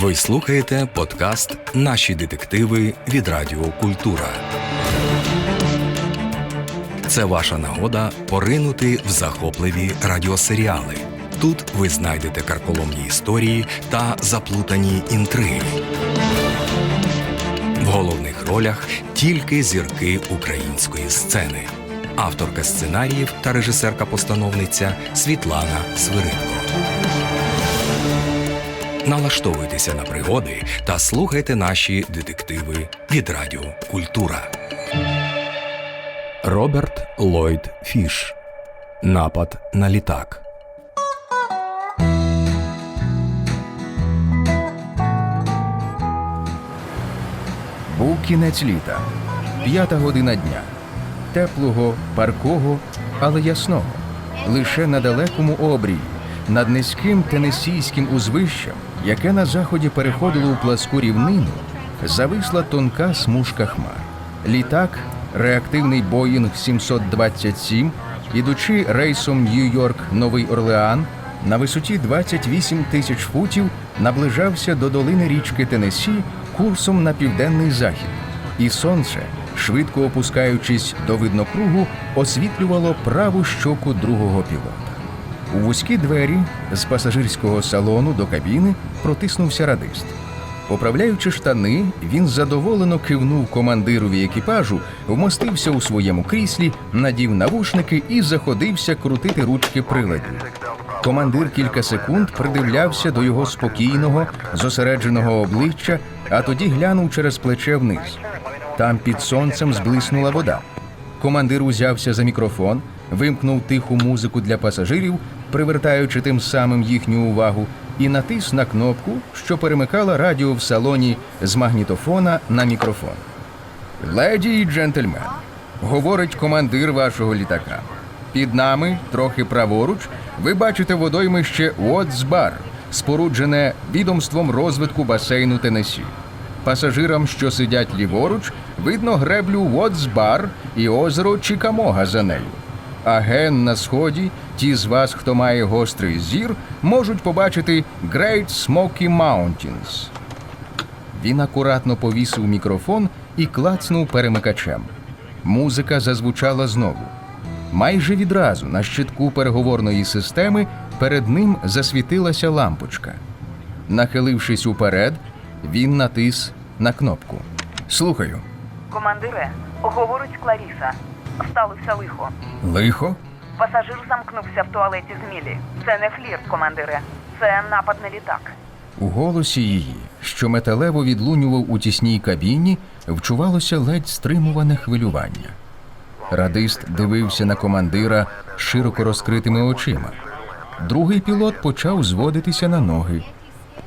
Ви слухаєте подкаст Наші детективи від Радіо Культура. Це ваша нагода поринути в захопливі радіосеріали. Тут ви знайдете карколомні історії та заплутані інтриги. В головних ролях тільки зірки української сцени. Авторка сценаріїв та режисерка-постановниця Світлана Свиридко. Налаштовуйтеся на пригоди та слухайте наші детективи від Радіо Культура. Роберт Ллойд Фіш. Напад на літак. Був кінець літа, п'ята година дня, теплого, паркого, але ясного, лише на далекому обрії, над низьким тенесійським узвищем, яке на заході переходило у пласку рівнину, зависла тонка смужка хмар. Літак, реактивний Боїнг 727, ідучи рейсом Нью-Йорк Новий Орлеан, на висоті 28 тисяч футів наближався до долини річки Тенесі курсом на південний захід, і сонце, швидко опускаючись до виднокругу, освітлювало праву щоку другого пілота. У вузькі двері з пасажирського салону до кабіни протиснувся радист. Поправляючи штани, він задоволено кивнув командирові екіпажу, вмостився у своєму кріслі, надів навушники і заходився крутити ручки приладів. Командир кілька секунд придивлявся до його спокійного, зосередженого обличчя, а тоді глянув через плече вниз. Там під сонцем зблиснула вода. Командир узявся за мікрофон, вимкнув тиху музику для пасажирів, привертаючи тим самим їхню увагу, і натис на кнопку, що перемикала радіо в салоні з магнітофона на мікрофон. Леді і джентльмен, говорить командир вашого літака. Під нами, трохи праворуч, ви бачите водоймище Уотсбар, споруджене відомством розвитку басейну Тенесі. Пасажирам, що сидять ліворуч, видно греблю Уотсбар і озеро Чікамога за нею. А ген на сході, ті з вас, хто має гострий зір, можуть побачити Great Smoky Mountains. Він акуратно повісив мікрофон і клацнув перемикачем. Музика зазвучала знову. Майже відразу на щитку переговорної системи перед ним засвітилася лампочка. Нахилившись уперед, він натис на кнопку. Слухаю. Командире, говорить Кларіса. Сталося лихо. Лихо? Пасажир замкнувся в туалеті з Мілі. Це не флірт, командире. Це напад на літак. У голосі її, що металево відлунював у тісній кабіні, вчувалося ледь стримуване хвилювання. Радист дивився на командира широко розкритими очима. Другий пілот почав зводитися на ноги.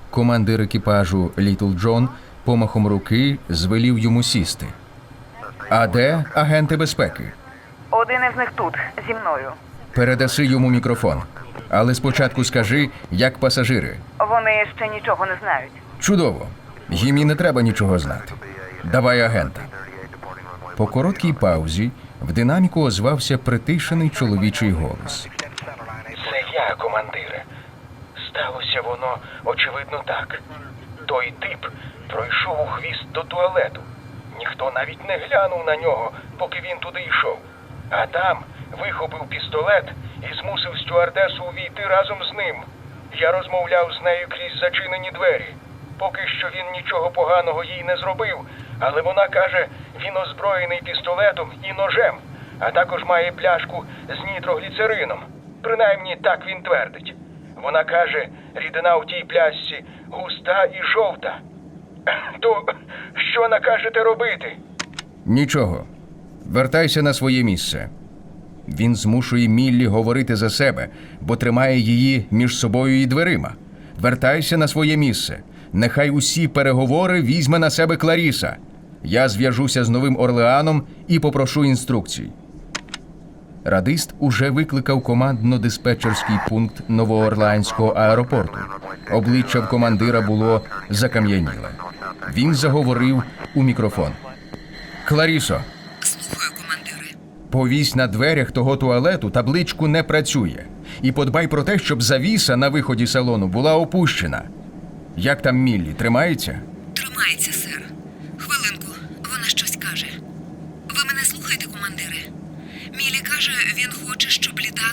Командир екіпажу Літл Джон помахом руки звелів йому сісти. А де агенти безпеки? Один із них тут, зі мною. Передаси йому мікрофон. Але спочатку скажи, як пасажири. Вони ще нічого не знають. Чудово. Їм і не треба нічого знати. Давай агента. По короткій паузі в динаміку озвався притишений чоловічий голос. Це я, командире. Сталося воно, очевидно, так. Той тип пройшов у хвіст до туалету. Ніхто навіть не глянув на нього, поки він туди йшов. А там вихопив пістолет і змусив стюардесу увійти разом з ним. Я розмовляв з нею крізь зачинені двері. Поки що він нічого поганого їй не зробив, але вона каже, він озброєний пістолетом і ножем, а також має пляшку з нітрогліцерином. Принаймні так він твердить. Вона каже, рідина у тій плясці густа і жовта. То що накажете робити? Нічого. Вертайся на своє місце. Він змушує Міллі говорити за себе, бо тримає її між собою і дверима. Вертайся на своє місце. Нехай усі переговори візьме на себе Кларіса. Я зв'яжуся з Новим Орлеаном і попрошу інструкцій. Радист уже викликав командно-диспетчерський пункт Новоорлеанського аеропорту. Обличчя в командира було закам'яніле. Він заговорив у мікрофон. Кларісо, Слухаю, командире. повісь на дверях того туалету табличку не працює. І подбай про те, щоб завіса на виході салону була опущена. Як там Міллі, тримається? Тримається, сер.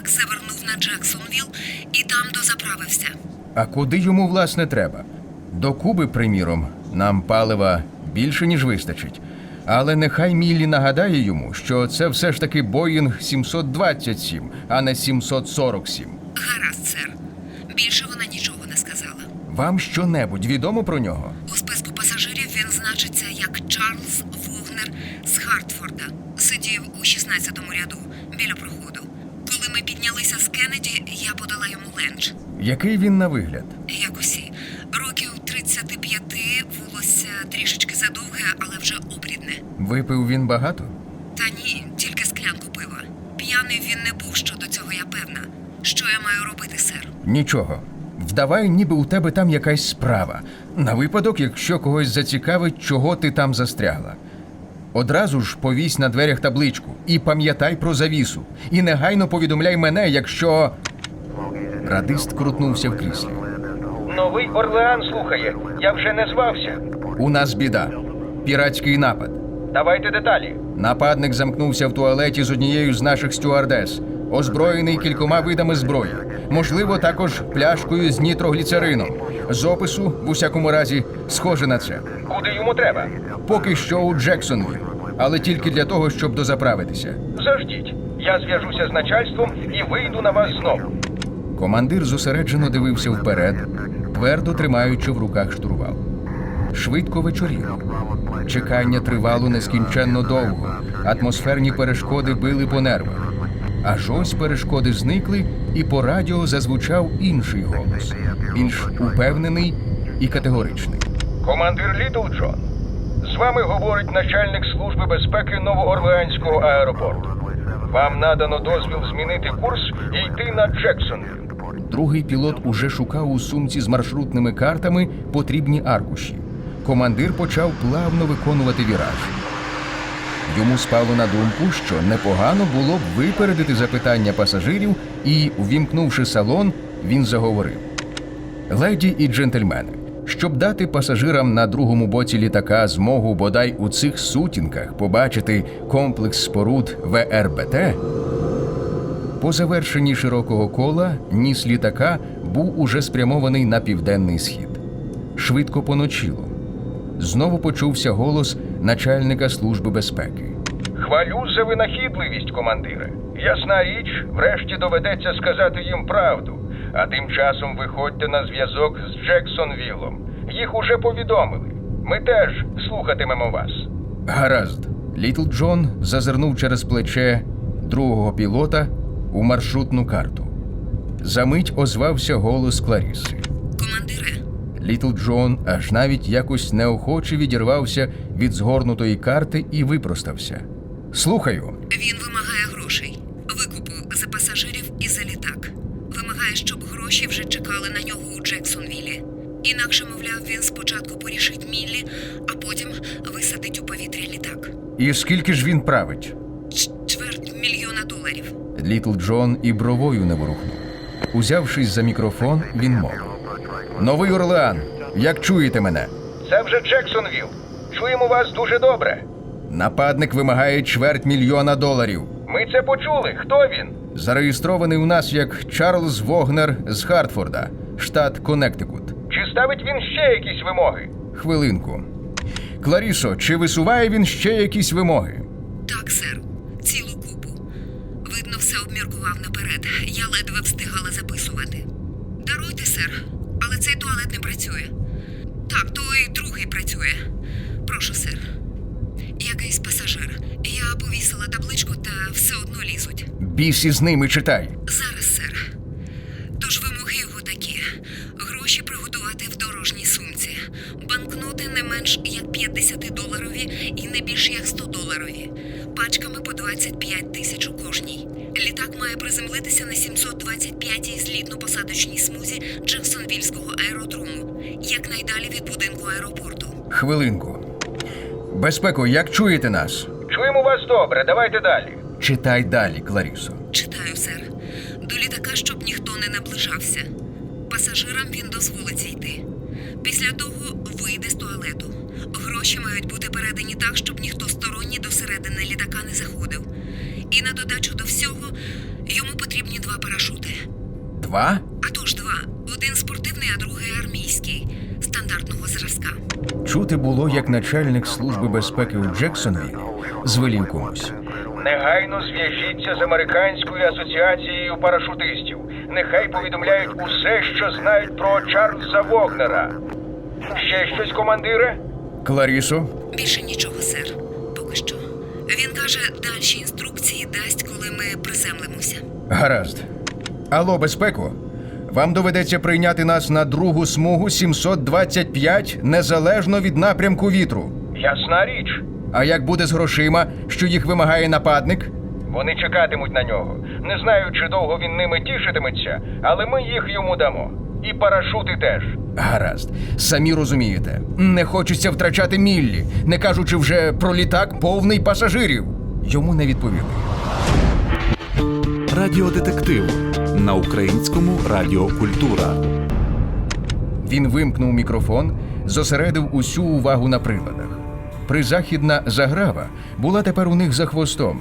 Літак завернув на Джексонвіл і там дозаправився. А куди йому власне треба? До Куби, приміром, нам палива більше, ніж вистачить. Але нехай Міллі нагадає йому, що це все ж таки Боїнг 727, а не 747. Гаразд, сер. Більше вона нічого не сказала. Вам щонебудь відомо про нього? У списку пасажирів він значиться як Чарльз Вогнер з Хартфорда. Сидів у 16-му ряду біля проходу. Ми піднялися з Кеннеді, я подала йому ленч. Який він на вигляд? Як усі. Років 35, волосся трішечки задовге, але вже обрідне. Випив він багато? Та ні, тільки склянку пива. П'яний він не був щодо цього, я певна. Що я маю робити, сер? Нічого. Вдавай, ніби у тебе там якась справа. На випадок, якщо когось зацікавить, чого ти там застрягла. Одразу ж повісь на дверях табличку і пам'ятай про завісу. І негайно повідомляй мене, якщо. Радист крутнувся в кріслі. Новий Орлеан слухає. Я вже не звався. У нас біда. Піратський напад. Давайте деталі. Нападник замкнувся в туалеті з однією з наших стюардес, озброєний кількома видами зброї, можливо, також пляшкою з нітрогліцерином. З опису, в усякому разі, схоже на це. Куди йому треба? Поки що у Джексонвіль, але тільки для того, щоб дозаправитися. Заждіть. Я зв'яжуся з начальством і вийду на вас знову. Командир зосереджено дивився вперед, твердо тримаючи в руках штурвал. Швидко вечоріло. Чекання тривало нескінченно довго. Атмосферні перешкоди били по нервах. Аж ось перешкоди зникли, і по радіо зазвучав інший голос, більш упевнений і категоричний. Командир Літл Джон. З вами говорить начальник служби безпеки Новоорлеанського аеропорту. Вам надано дозвіл змінити курс і йти на Джексонвілл. Другий пілот уже шукав у сумці з маршрутними картами потрібні аркуші. Командир почав плавно виконувати віраж. Йому спало на думку, що непогано було б випередити запитання пасажирів, і, увімкнувши салон, він заговорив: Леді і джентльмени, щоб дати пасажирам на другому боці літака змогу бодай у цих сутінках побачити комплекс споруд ВРБТ, по завершенні широкого кола ніс літака був уже спрямований на південний схід. Швидко поночило. Знову почувся голос начальника служби безпеки. Хвалю за винахідливість, командире. Ясна річ, врешті доведеться сказати їм правду. А тим часом виходьте на зв'язок з Джексонвілом. Їх уже повідомили. Ми теж слухатимемо вас. Гаразд. Літл Джон зазирнув через плече другого пілота у маршрутну карту. Замить озвався голос Кларіси. Командире, Літл Джон аж навіть якось неохоче відірвався від згорнутої карти і випростався. Слухаю. він вимагає грошей, викупу за пасажирів і за літак. Вимагає, щоб гроші вже чекали на нього у Джексонвілі. Інакше, мовляв, він спочатку порішить Міллі, а потім висадить у повітря літак. І скільки ж він править? Ч- Чверть мільйона доларів. Літл Джон і бровою не ворухнув. Узявшись за мікрофон, він мовив. Новий Орлеан, як чуєте мене? Це вже Джексонвіл. Чуємо вас дуже добре. Нападник вимагає чверть мільйона доларів. Ми це почули. Хто він? Зареєстрований у нас як Чарльз Вогнер з Хартфорда, штат Коннектикут. Чи ставить він ще якісь вимоги? Хвилинку. Кларісо, чи висуває він ще якісь вимоги? Так, сер, цілу купу. Видно, все обміркував наперед. Я ледве встигала записувати. Даруйте, сер, але цей туалет не працює. Так, той другий працює. Прошу, сер. Якийсь пасажир. Я повісила табличку та все одно лізуть. Бісі з ними читай. Зараз, сер. Тож вимоги його такі: гроші приготувати в дорожній сумці, банкноти не менш як 50-доларові і не більш як 100-доларові, пачками по 25 тисяч у кожній. Літак має приземлитися на 725-й злітно-посадочній смузі Джексонвільського аеродрому, якнайдалі від будинку аеропорту. Хвилинку. Безпеко, як чуєте нас? Чуємо вас добре. Давайте далі. Читай далі, Кларісо. Читаю, сер. До літака, щоб ніхто не наближався. Пасажирам він дозволить зійти. Після того вийде з туалету. Гроші мають бути передані так, щоб ніхто сторонній до середини літака не заходив. І на додачу до всього йому потрібні два парашути. Два? А тож два: один спортивний, а другий армійський, стандартного зразка. Чути було, як начальник служби безпеки у Джексонвілі звелів комусь. Негайно зв'яжіться з американською асоціацією парашутистів. Нехай повідомляють усе, що знають про Чарльза Вогнера. Ще щось, командире? Кларісо, Більше нічого, сер. Поки що. Він каже, дальші інструкції дасть, коли ми приземлимося. гаразд. Алло, безпеко. Вам доведеться прийняти нас на другу смугу 725 незалежно від напрямку вітру. Ясна річ. А як буде з грошима, що їх вимагає нападник? Вони чекатимуть на нього. Не знаю, чи довго він ними тішитиметься, але ми їх йому дамо. І парашути теж. Гаразд, самі розумієте, не хочеться втрачати Міллі, не кажучи вже про літак повний пасажирів. Йому не відповіли. Радіодетектив на українському Радіо Культура. Він вимкнув мікрофон, зосередив усю увагу на приладах. Призахідна заграва була тепер у них за хвостом.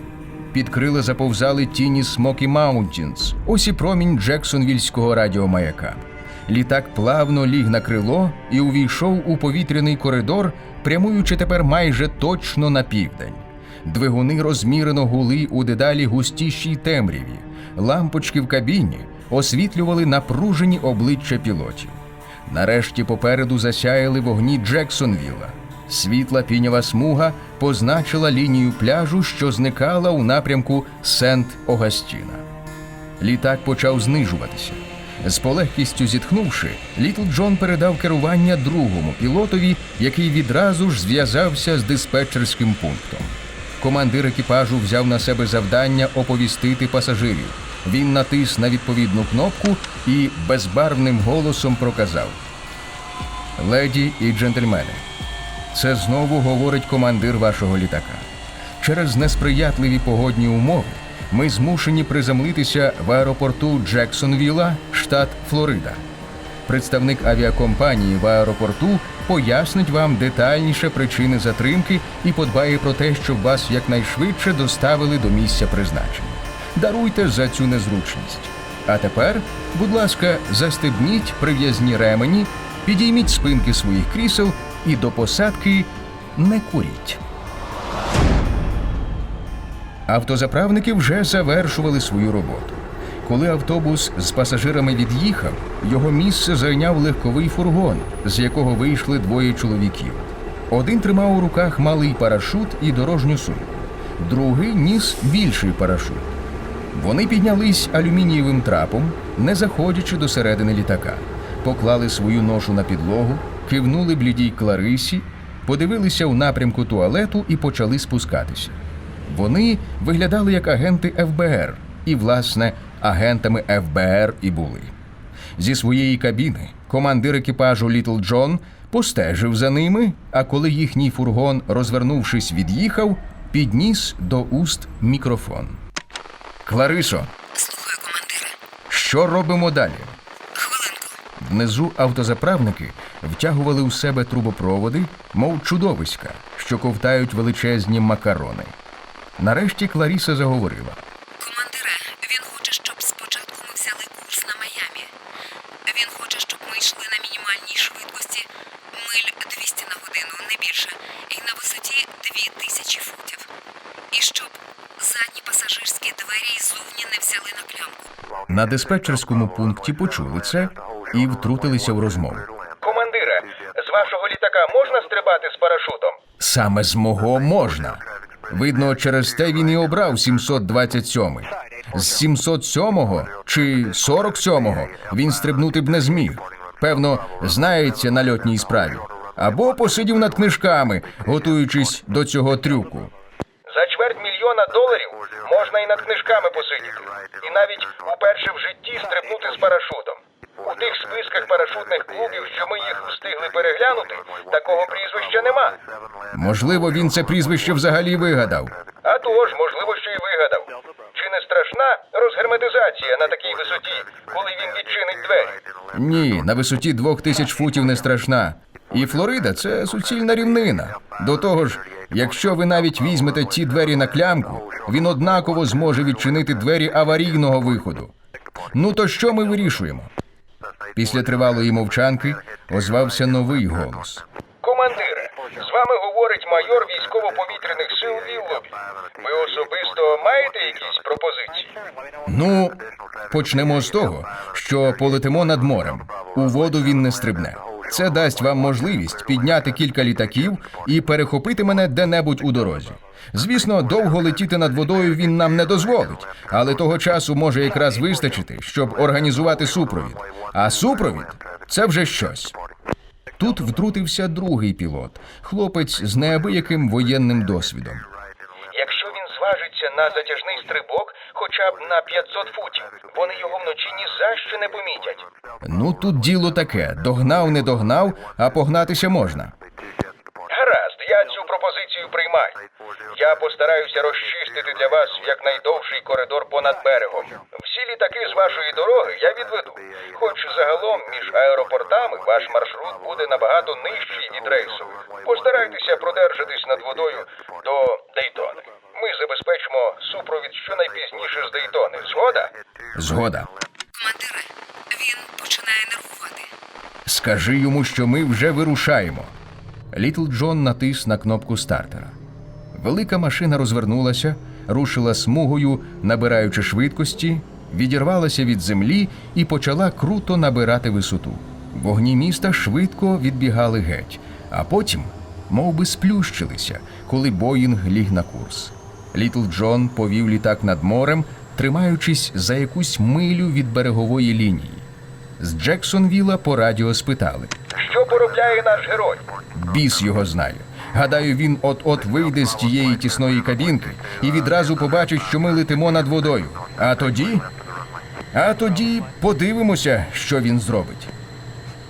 Під крила заповзали тіні Смокі Маунтінс, ось і промінь Джексонвільського радіомаяка. Літак плавно ліг на крило і увійшов у повітряний коридор, прямуючи тепер майже точно на південь. Двигуни розмірено гули у дедалі густішій темряві. Лампочки в кабіні освітлювали напружені обличчя пілотів. Нарешті попереду засяяли вогні Джексонвілла. Світла пінява смуга позначила лінію пляжу, що зникала у напрямку Сент-Огастіна. Літак почав знижуватися. З полегкістю зітхнувши, Літл Джон передав керування другому пілотові, який відразу ж зв'язався з диспетчерським пунктом. Командир екіпажу взяв на себе завдання оповістити пасажирів. Він натис на відповідну кнопку і безбарвним голосом проказав: Леді і джентльмени, це знову говорить командир вашого літака. Через несприятливі погодні умови ми змушені приземлитися в аеропорту Джексонвілла, штат Флорида. Представник авіакомпанії в аеропорту пояснить вам детальніше причини затримки і подбає про те, щоб вас якнайшвидше доставили до місця призначення. Даруйте за цю незручність. А тепер, будь ласка, застебніть прив'язні ремені, підійміть спинки своїх крісел і до посадки не куріть. Автозаправники вже завершували свою роботу. Коли автобус з пасажирами від'їхав, його місце зайняв легковий фургон, з якого вийшли двоє чоловіків. Один тримав у руках малий парашут і дорожню сумку, другий ніс більший парашут. Вони піднялись алюмінієвим трапом, не заходячи до середини літака, поклали свою ношу на підлогу, кивнули блідій Кларисі, подивилися у напрямку туалету і почали спускатися. Вони виглядали як агенти ФБР, і, власне, агентами ФБР і були. Зі своєї кабіни командир екіпажу Літл Джон постежив за ними, а коли їхній фургон, розвернувшись, від'їхав, підніс до уст мікрофон. Кларисо, Слухаю, командире. що робимо далі? Хвилинку. Внизу автозаправники втягували у себе трубопроводи, мов чудовиська, що ковтають величезні макарони. Нарешті Кларіса заговорила. Командире, він хоче, щоб спочатку ми взяли курс на Майамі. Він хоче, щоб ми йшли на мінімальній швидкості миль 200 на годину, не більше, і на висоті 2000 футів. І щоб задні пасажирські двері ззовні не взяли на клямку. На диспетчерському пункті почули це і втрутилися в розмову. Командире, з вашого літака можна стрибати з парашутом? Саме з мого можна. Видно, через те він і обрав 727. З 707-го чи 47-го він стрибнути б не зміг. Певно, знається на льотній справі. Або посидів над книжками, готуючись до цього трюку. За чверть мільйона доларів можна і над книжками посидіти. І навіть уперше в житті стрибнути з парашутом. У тих списках парашутних клубів, що ми їх встигли переглянути, такого прізвища нема. Можливо, він це прізвище взагалі вигадав. А тож, можливо, що й вигадав. Чи не страшна розгерметизація на такій висоті, коли він відчинить двері? Ні, на висоті двох тисяч футів не страшна. І Флорида це суцільна рівнина. До того ж, якщо ви навіть візьмете ті двері на клямку, він однаково зможе відчинити двері аварійного виходу. Ну то що ми вирішуємо? Після тривалої мовчанки озвався новий голос. Командире, з вами говорить майор військово-повітряних сил Віллобі. Ви особисто маєте якісь пропозиції? Ну, почнемо з того, що полетимо над морем. У воду він не стрибне. Це дасть вам можливість підняти кілька літаків і перехопити мене де-небудь у дорозі. Звісно, довго летіти над водою він нам не дозволить, але того часу може якраз вистачити, щоб організувати супровід. А супровід це вже щось. Тут втрутився другий пілот, хлопець з неабияким воєнним досвідом. Якщо на затяжний стрибок хоча б на 500 футів, вони його вночі ні за що не помітять. Ну тут діло таке: догнав, не догнав, а погнатися можна. Гаразд, я цю пропозицію приймаю. Я постараюся розчистити для вас якнайдовший коридор понад берегом. Всі літаки з вашої дороги я відведу. Хоч загалом між аеропортами ваш маршрут буде набагато нижчий від рейсових. Постарайтеся продержатись над водою до Дейтони. Ми забезпечимо супровід щонайпізніше з Дейтони. Згода? Згода. Командире, він починає нервувати. Скажи йому, що ми вже вирушаємо. Літл Джон натис на кнопку стартера. Велика машина розвернулася, рушила смугою, набираючи швидкості, відірвалася від землі і почала круто набирати висоту. Вогні міста швидко відбігали геть, а потім мов би, сплющилися, коли Боїнг ліг на курс. Літл Джон повів літак над морем, тримаючись за якусь милю від берегової лінії. З Джексонвіла по радіо спитали. Що поробляє наш герой? Біс його знає. Гадаю, він от-от вийде з тієї тісної кабінки і відразу побачить, що ми летимо над водою. А тоді. А тоді подивимося, що він зробить.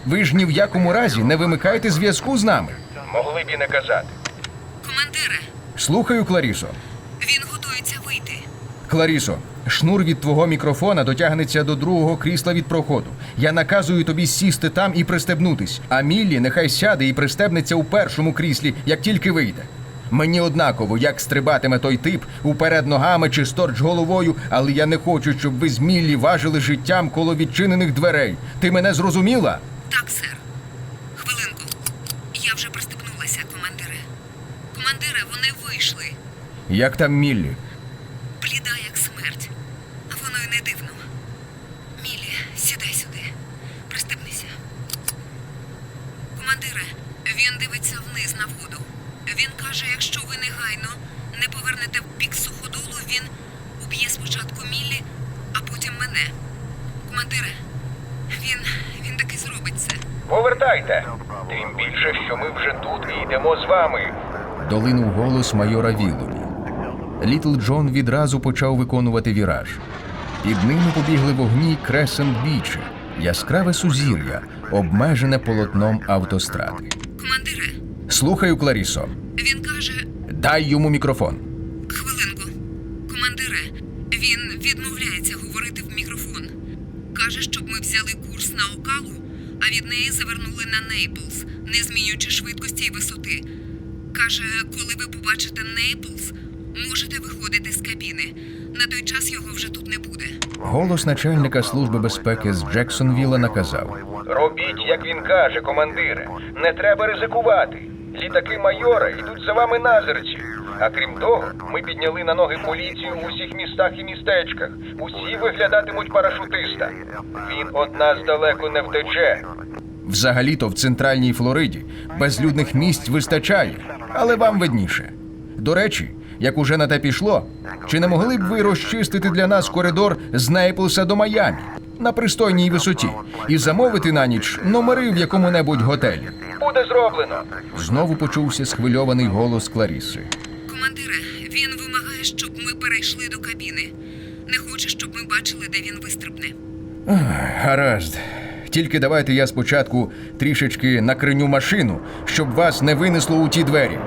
Ви ж ні в якому разі не вимикайте зв'язку з нами. Могли б і не казати. Командире, Слухаю, Кларісо. Кларісо, шнур від твого мікрофона дотягнеться до другого крісла від проходу. Я наказую тобі сісти там і пристебнутись, а Міллі нехай сяде і пристебнеться у першому кріслі, як тільки вийде. Мені однаково, як стрибатиме той тип уперед ногами чи сторч головою, але я не хочу, щоб ви з Міллі важили життям коло відчинених дверей. Ти мене зрозуміла? Так, сер. Хвилинку. Я вже пристебнулася, командире. Командире, вони вийшли. Як там Міллі? Бліда, як смерть. А воно й не дивно. Мілі, сідай сюди. Пристебнися. Командире, він дивиться вниз на воду. Він каже, якщо ви негайно не повернете в бік суходолу, він уб'є спочатку Мілі, а потім мене. Командире, він. він таки зробить це. Повертайте. Тим більше, що ми вже тут і йдемо з вами. Долинув голос майора Віллобі. Літл Джон відразу почав виконувати віраж. Під ними побігли вогні Кресент Бічі, яскраве сузір'я, обмежене полотном автостради. Командире, Слухаю, Кларісо. він каже. Дай йому мікрофон. Хвилинку. Командире, він відмовляється говорити в мікрофон. Каже, щоб ми взяли курс на Окалу, а від неї завернули на Нейплс, не змінюючи швидкості і висоти. Каже, коли ви побачите Нейплс, можете виходити з кабіни. На той час його вже тут не буде. Голос начальника служби безпеки з Джексонвіла наказав: Робіть, як він каже, командире. Не треба ризикувати. Літаки майора йдуть за вами назирці. А крім того, ми підняли на ноги поліцію в усіх містах і містечках. Усі виглядатимуть парашутиста. Він од нас далеко не втече. взагалі-то в центральній Флориді безлюдних місць вистачає, але вам видніше. До речі, як уже на те пішло, чи не могли б ви розчистити для нас коридор з Нейплса до Майамі на пристойній висоті і замовити на ніч номери в якому-небудь готелі? Буде зроблено. Знову почувся схвильований голос Кларіси. Командире, він вимагає, щоб ми перейшли до кабіни. Не хоче, щоб ми бачили, де він вистрибне. Гаразд. Тільки давайте я спочатку трішечки накриню машину, щоб вас не винесло у ті двері.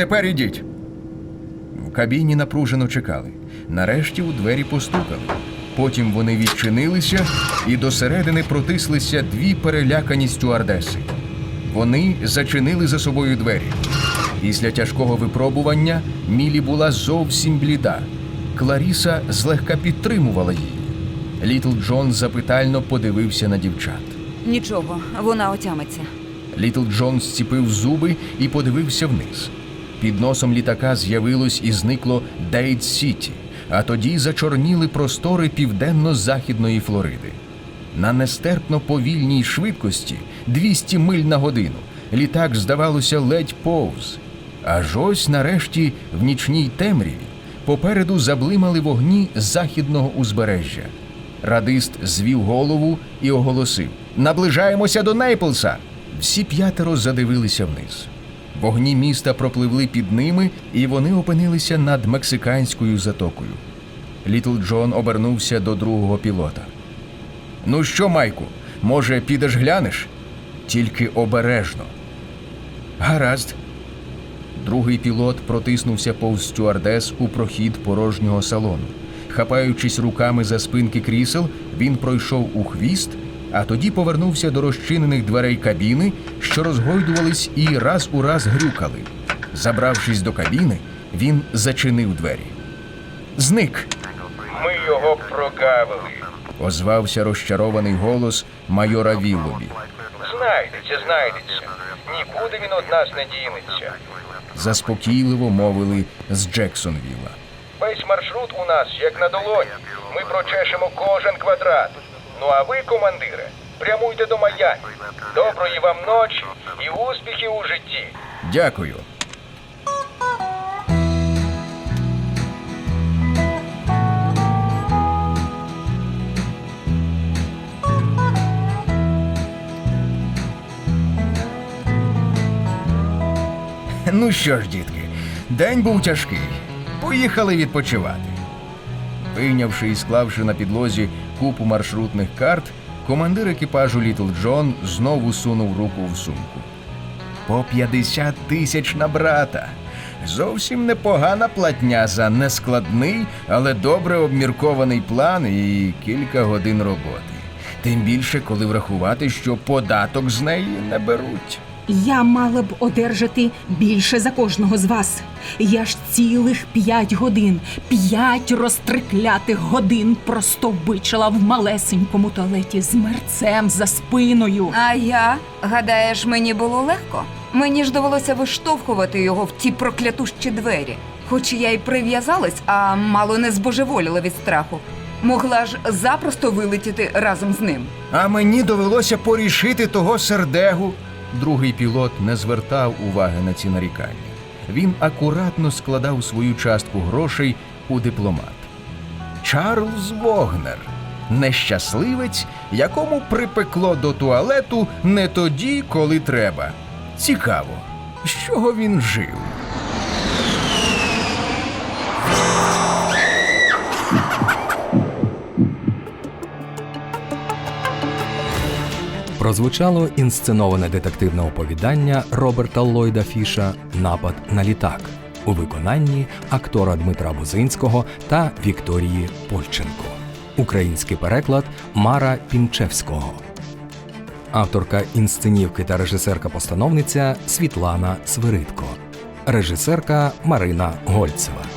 Тепер ідіть. В кабіні напружено чекали. Нарешті у двері постукали. Потім вони відчинилися, і до середини протислися дві перелякані стюардеси. Вони зачинили за собою двері. Після тяжкого випробування Мілі була зовсім бліда. Кларіса злегка підтримувала її. Літл Джон запитально подивився на дівчат. Нічого, вона отямиться. Літл Джон зціпив зуби і подивився вниз. Під носом літака з'явилось і зникло Дейт Сіті, а тоді зачорніли простори південно-західної Флориди. На нестерпно повільній швидкості 200 миль на годину літак, здавалося, ледь повз. Аж ось нарешті в нічній темряві попереду заблимали вогні західного узбережжя. Радист звів голову і оголосив: Наближаємося до Нейплса. Всі п'ятеро задивилися вниз. Вогні міста пропливли під ними, і вони опинилися над мексиканською затокою. Літл Джон обернувся до другого пілота. Ну що, Майку, може, підеш глянеш? Тільки обережно. Гаразд. Другий пілот протиснувся повз стюардес у прохід порожнього салону. Хапаючись руками за спинки крісел, він пройшов у хвіст, а тоді повернувся до розчинених дверей кабіни, що розгойдувались і раз у раз грюкали. Забравшись до кабіни, він зачинив двері. Зник. Ми його прогавили. озвався розчарований голос майора Віллобі. Знайдеться, знайдеться. Нікуди він од нас не дінеться. Заспокійливо мовили з Джексонвіла. Весь маршрут у нас як на долоні. Ми прочешемо кожен квадрат. Ну а ви, командире, прямуйте до Майамі. Доброї вам ночі і успіхів у житті. Дякую. Ну що ж, дітки, день був тяжкий. Поїхали відпочивати. Вийнявши і склавши на підлозі купу маршрутних карт, командир екіпажу Літл Джон знову сунув руку в сумку. По 50 тисяч на брата. Зовсім непогана платня за нескладний, але добре обміркований план і кілька годин роботи. Тим більше, коли врахувати, що податок з неї не беруть. Я мала б одержати більше за кожного з вас. Я ж цілих п'ять годин, п'ять розтриклятих годин простовбичила в малесенькому туалеті з мерцем за спиною. А я, гадаєш, мені було легко? Мені ж довелося виштовхувати його в ті проклятущі двері. Хоч я й прив'язалась, а мало не збожеволіла від страху. Могла ж запросто вилетіти разом з ним. А мені довелося порішити того сердегу. Другий пілот не звертав уваги на ці нарікання. Він акуратно складав свою частку грошей у дипломат. Чарльз Вогнер, нещасливець, якому припекло до туалету не тоді, коли треба. Цікаво, з чого він жив. Прозвучало інсценоване детективне оповідання Роберта Ллойда Фіша Напад на літак у виконанні актора Дмитра Бузинського та Вікторії Польченко. Український переклад Мара Пінчевського. Авторка інсценівки та режисерка-постановниця Світлана Свиридко. Режисерка Марина Гольцева.